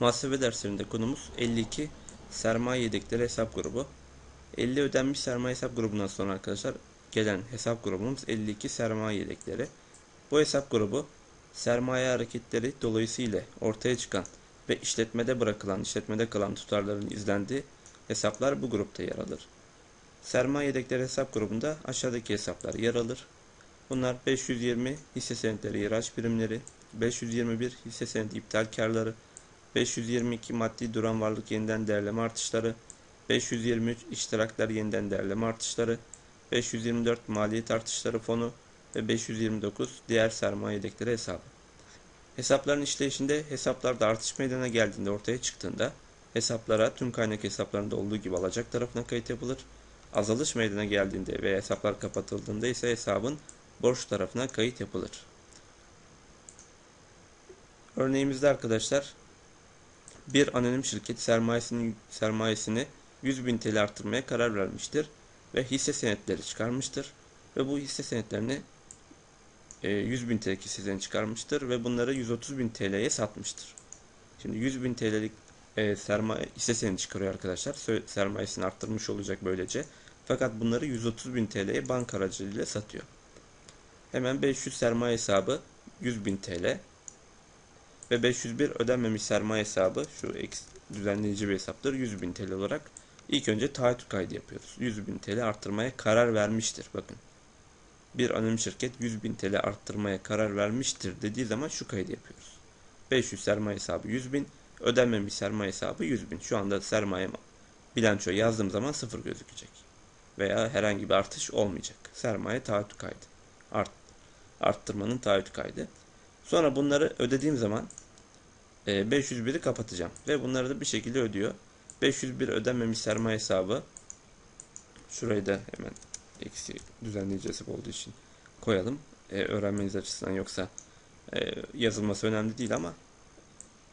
Muhasebe derslerinde konumuz 52 sermaye yedekleri hesap grubu. 50 ödenmiş sermaye hesap grubundan sonra arkadaşlar gelen hesap grubumuz 52 sermaye yedekleri. Bu hesap grubu sermaye hareketleri dolayısıyla ortaya çıkan ve işletmede bırakılan, işletmede kalan tutarların izlendiği hesaplar bu grupta yer alır. Sermaye yedekleri hesap grubunda aşağıdaki hesaplar yer alır. Bunlar 520 hisse senetleri ihraç birimleri, 521 hisse senedi iptal karları, 522 maddi duran varlık yeniden değerleme artışları, 523 iştirakler yeniden değerleme artışları, 524 maliyet artışları fonu ve 529 diğer sermaye yedekleri hesabı. Hesapların işleyişinde hesaplarda artış meydana geldiğinde ortaya çıktığında hesaplara tüm kaynak hesaplarında olduğu gibi alacak tarafına kayıt yapılır. Azalış meydana geldiğinde ve hesaplar kapatıldığında ise hesabın borç tarafına kayıt yapılır. Örneğimizde arkadaşlar bir anonim şirket sermayesini, sermayesini 100 bin TL arttırmaya karar vermiştir ve hisse senetleri çıkarmıştır ve bu hisse senetlerini 100 bin TL hisse senedi çıkarmıştır ve bunları 130 bin TL'ye satmıştır. Şimdi 100 bin TL'lik e, sermaye hisse senedi çıkarıyor arkadaşlar. Sermayesini arttırmış olacak böylece. Fakat bunları 130 bin TL'ye banka aracılığıyla satıyor. Hemen 500 sermaye hesabı 100 bin TL ve 501 ödenmemiş sermaye hesabı şu düzenleyici bir hesaptır 100 bin TL olarak ilk önce taahhüt kaydı yapıyoruz. 100 bin TL arttırmaya karar vermiştir. Bakın bir anonim şirket 100 bin TL arttırmaya karar vermiştir dediği zaman şu kaydı yapıyoruz. 500 sermaye hesabı 100 bin ödenmemiş sermaye hesabı 100 bin. Şu anda sermaye bilanço yazdığım zaman sıfır gözükecek. Veya herhangi bir artış olmayacak. Sermaye taahhüt kaydı. Art, arttırmanın taahhüt kaydı. Sonra bunları ödediğim zaman 501'i kapatacağım. Ve bunları da bir şekilde ödüyor. 501 ödenmemiş sermaye hesabı. Şurayı da hemen eksi düzenleyici hesap olduğu için koyalım. Ee, öğrenmeniz açısından yoksa e, yazılması önemli değil ama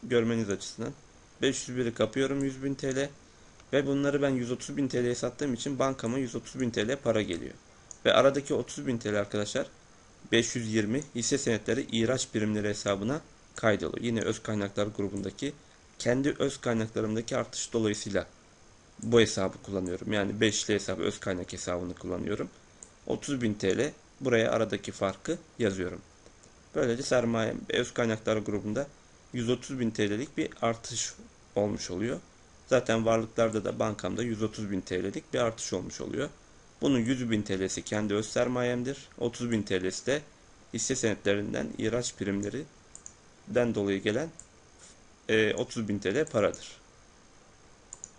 görmeniz açısından. 501'i kapıyorum 100.000 TL ve bunları ben 130.000 TL'ye sattığım için bankama 130.000 TL para geliyor. Ve aradaki 30.000 TL arkadaşlar 520 hisse senetleri ihraç birimleri hesabına kaydoluyor. Yine öz kaynaklar grubundaki kendi öz kaynaklarımdaki artış dolayısıyla bu hesabı kullanıyorum. Yani beşli hesabı öz kaynak hesabını kullanıyorum. 30.000 TL buraya aradaki farkı yazıyorum. Böylece sermaye öz kaynaklar grubunda 130.000 TL'lik bir artış olmuş oluyor. Zaten varlıklarda da bankamda 130.000 TL'lik bir artış olmuş oluyor. Bunun 100.000 TL'si kendi öz sermayemdir. 30.000 TL'si de hisse senetlerinden ihraç primlerinden dolayı gelen 30.000 TL paradır.